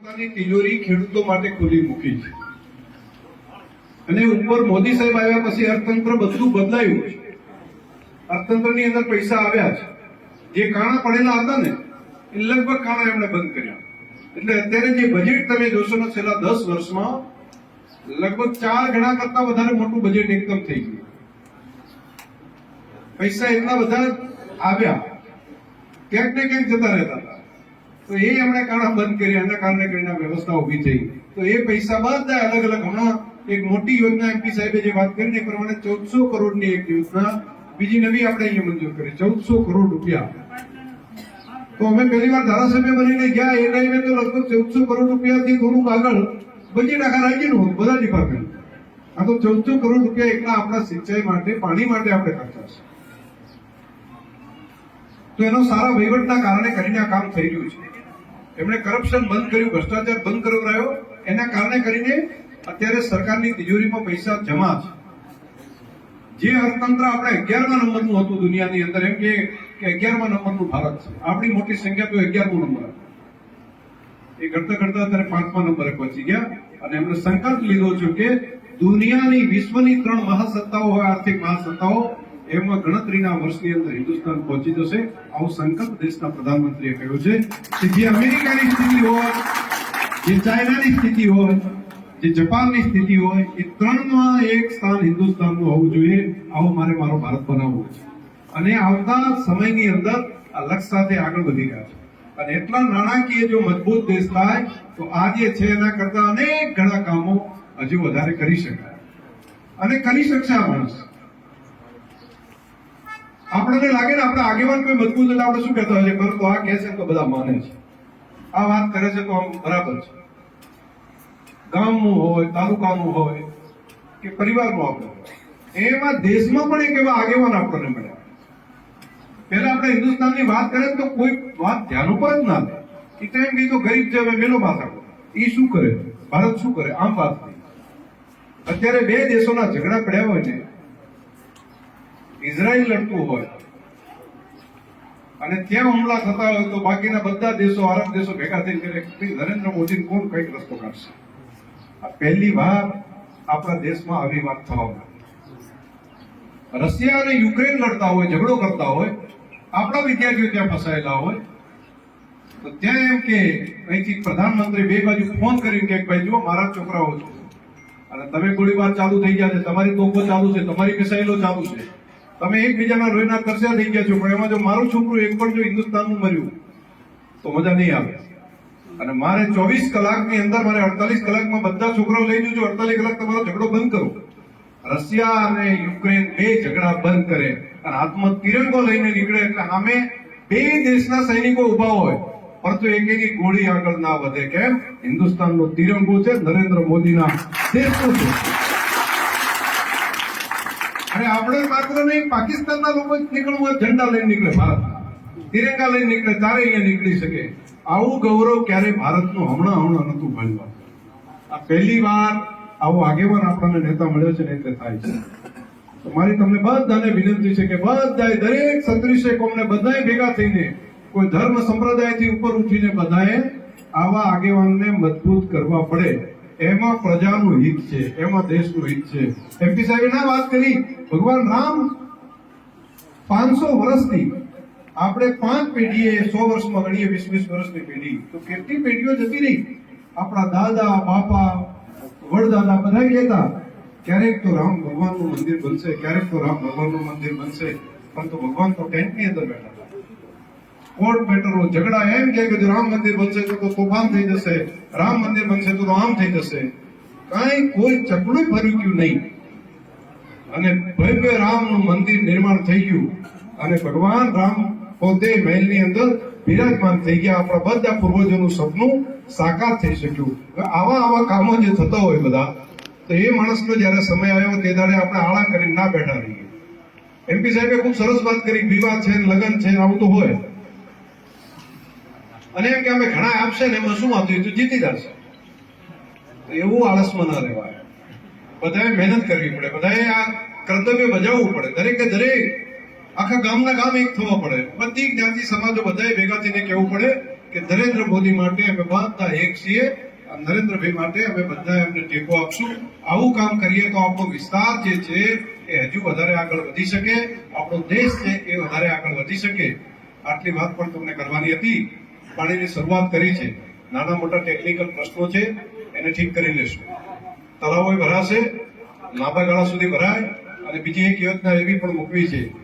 પોતાની તિજોરી ખેડૂતો માટે ખુલ્લી મૂકી છે. અને ઉપર મોદી સાહેબ આવ્યા પછી અર્થતંત્ર બધું બદલાયું છે. અર્થતંત્રની અંદર પૈસા આવ્યા છે. જે કાણા પડેલા હતા ને, એ લગભગ કાણા એમણે બંધ કર્યા. એટલે અત્યારે જે બજેટ તમે જોશો ને, છેલ્લા દસ વર્ષમાં લગભગ ચાર ગણા કરતા વધારે મોટું બજેટ એકદમ થઈ ગયું. પૈસા એટલા બધા આવ્યા. ક્યાંક ને ક્યાંક જતા રહેતા હતા. તો એ એમણે કારણે બંધ કર્યા, એના કારણે કરીને વ્યવસ્થા ઊભી થઈ. તો એ પૈસા બધા અલગ અલગ હમણાં એક મોટી યોજના એમપી સાહેબે જે વાત કરી એ પ્રમાણે ચૌદસો કરોડની એક યોજના બીજી નવી આપણે અહીંયા મંજૂર કરી. ચૌદસો કરોડ રૂપિયા. તો અમે પહેલી વાર ધારાસભ્ય બનીને ગયા, એ ટાઈમે તો લગભગ ચૌદસો કરોડ રૂપિયાથી થોડુંક આગળ બજેટ આખા રાજ્યનું હતું, બધા ડિપાર્ટમેન્ટ આ તો ચૌદસો કરોડ રૂપિયા એકલા આપણા સિંચાઈ માટે, પાણી માટે આપણે ખર્ચા છે. તો એનો સારા વહીવટના કારણે કરીને આ કામ થઈ રહ્યું છે. એમણે કરપ્શન બંધ કર્યું, ભ્રષ્ટાચાર બંધ કરાયો એના કારણે કરીને અત્યારે સરકારની તિજોરીમાં પૈસા જમા છે. જે અર્થતંત્ર આપણે અગિયારમા નંબરનું હતું દુનિયાની અંદર, એમ કે અગિયારમા નંબરનું ભારત છે. આપણી મોટી સંખ્યા તો અગિયારમો નંબર એ કરતા કરતા અત્યારે પાંચમા નંબરે પહોંચી ગયા અને એમણે સંકલ્પ લીધો છે કે દુનિયાની વિશ્વની ત્રણ મહાસત્તાઓ હોય, આર્થિક મહાસત્તાઓ એમાં ગણતરીના વર્ષની અંદર હિન્દુસ્તાન પહોંચી જશે. આવો સંકલ્પ દેશના પ્રધાનમંત્રીએ કહ્યો છે કે જે અમેરિકાની સ્થિતિ હોય, જે ચાઇનાની સ્થિતિ હોય, જે જાપાનની સ્થિતિ હોય, એ ત્રણમાં એક સ્થાન હિન્દુસ્તાનનું હોવું જોઈએ. આવો મારે મારો ભારત બનાવવો છે. અને આવતા સમયની અંદર આ લક્ષ્ય સાથે આગળ વધી રહ્યા છે. અને એટલા નાણાકીય જો મજબૂત દેશ થાય, તો આ જે છે એના કરતા અનેક ઘણા કામો હજુ વધારે કરી શકાય. અને કરી શકશે આ માણસ. આપણને લાગે ને આપણે આગેવાન કોઈ મજબૂત એટલે આપણે શું કહેતા હશે પરંતુ આ કહે છે તો બધા માને છે. આ વાત કરે છે તો આમ બરાબર છે. ગામનું હોય, તાલુકાનું હોય, કે પરિવારનું આપણે એમાં દેશમાં પણ એક એવા આગેવાન આપણને મળ્યા. પહેલા આપણે હિન્દુસ્તાનની વાત કરીએ તો કોઈ વાત ધ્યાન ઉપર જ ના લે. એ ટાઈમ કીધું ગરીબ છે, હવે મેલો માથા એ શું કરે? ભારત શું કરે? આમ વાત નહીં અત્યારે બે દેશોના ઝઘડા પડ્યા હોય ને ઇઝરાયલ લડતું હોય અને ત્યાં હુમલા થતા હોય તો બાકીના બધા દેશો, આરબ દેશો ભેગા થઈને કરે નરેન્દ્ર મોદી કોણ કંઈક રસ્તો કાઢશે? આ પહેલી વાર આપણા દેશમાં આવી વાત થવા રશિયા અને યુક્રેન લડતા હોય, ઝઘડો કરતા હોય, આપણા વિદ્યાર્થીઓ ત્યાં ફસાયેલા હોય, તો ત્યાં એમ કે, અહીંથી પ્રધાનમંત્રી બે બાજુ ફોન કરીને કે ભાઈ, જુઓ, મારા છોકરાઓ છો. અને તમે ગોળીબાર ચાલુ થઈ ગયા છે, તમારી તોપો ચાલુ છે, તમારી મિસાઇલો ચાલુ છે. તમે એકબીજાના લોહીના તરસ્યા થઈ ગયા છો, પણ એમાં જો મારું છોકરું એક પણ જો હિન્દુસ્તાનનું મર્યું, તો મજા નહીં આવે. અને મારે ચોવીસ કલાકની અંદર, મારે અડતાલીસ કલાકમાં બધા છોકરાઓ લઈ જજો, અડતાલીસ કલાક તમારો ઝઘડો બંધ કરો. રશિયા અને યુક્રેન બે ઝઘડા બંધ કરે અને હાથમાં તિરંગો લઈને નીકળે એટલે સામે બે દેશના સૈનિકો ઊભા હોય પરંતુ એક એક ગોળી આગળ ના વધે. કેમ? હિન્દુસ્તાનનો તિરંગો છે, નરેન્દ્ર મોદીના દેશનું અને આપણે માત્ર નહીં પાકિસ્તાનના લોકો જ નીકળવું હોય ઝંડા લઈને નીકળે ભારત તિરંગા લઈને નીકળે તારે અહીંયા નીકળી શકે. આવું ગૌરવ ક્યારે ભારતનું હમણાં હમણાં નતું મળ્યું આ પહેલી વાર આવો આગેવાન આપણને નેતા મળ્યો છે ને એટલે થાય છે. મારી તમને બધાને વિનંતી છે કે બધાએ દરેક સત્રીસે કોમને બધાએ ભેગા થઈને, કોઈ ધર્મ સંપ્રદાયથી ઉપર ઉઠીને બધાએ આવા આગેવાનને મજબૂત કરવા પડે. એમાં પ્રજાનું હિત છે, એમાં દેશનું હિત છે. એમપી સાહેબે ના વાત કરી? ભગવાન રામ પાંચસો વર્ષથી આપણે પાંચ પેઢીએ સો વર્ષમાં ગણીએ, વીસ વીસ વર્ષની પેઢી. તો કેટલી પેઢીઓ જતી રહી? આપણા દાદા, બાપા, વડદાદા બધા કહેતા ક્યારેક તો રામ ભગવાનનું મંદિર બનશે, ક્યારેક તો રામ ભગવાનનું મંદિર બનશે પરંતુ ભગવાન તો ટેન્ટની અંદર બેઠા કોર્ટ મેટરો ઝઘડા એમ કે રામ મંદિર બનશે તો તોફાન થઈ જશે. રામ મંદિર બનશે તો આમ થઈ જશે. કાંઈ કોઈ ચકડું ફર્યું નહીં. અને ભવ્ય રામનું મંદિર નિર્માણ થઈ ગયું. અને ભગવાન રામ પોતે મહેલની અંદર બિરાજમાન થઈ ગયા. આપણા બધા પૂર્વજોનું સપનું સાકાર થઈ શક્યું. આવા આવા કામો જે થતા હોય બધા, તો એ માણસનો જ્યારે સમય આવ્યો તે દાડે આપણે આળા કરીને ના બેઠા રહીએ. એમપી સાહેબે ખૂબ સરસ વાત કરી વિવાહ છે લગ્ન છે આવું તો હોય. અને એમ કે અમે ઘણા આપશે ને એમાં શું વાંધો? તો જીતી જશે. એવું આળસમાં ના રહેવાય. બધાએ મહેનત કરવી પડે. બધાએ આ કર્તવ્ય બજાવવું પડે. દરેકે દરેક આખા ગામના ગામ એક થવા પડે. બધી જ્ઞાતિ સમાજો બધાએ ભેગા થઈને કહેવું પડે કે નરેન્દ્ર મોદી માટે અમે બધા એક છીએ. નરેન્દ્રભાઈ માટે અમે બધા એમને ટેકો આપશું. આવું કામ કરીએ તો આપણો વિસ્તાર જે છે એ હજુ વધારે આગળ વધી શકે. આપણો દેશ છે એ વધારે આગળ વધી શકે. આટલી વાત પણ તમને કરવાની હતી. પાણીની શરૂઆત કરી છે. નાના મોટા ટેકનિકલ પ્રશ્નો છે, એને ઠીક કરી લેશું. તળાવો ભરાશે, લાંબા ગાળા સુધી ભરાય, અને બીજી એક યોજના એવી પણ મૂકવી છે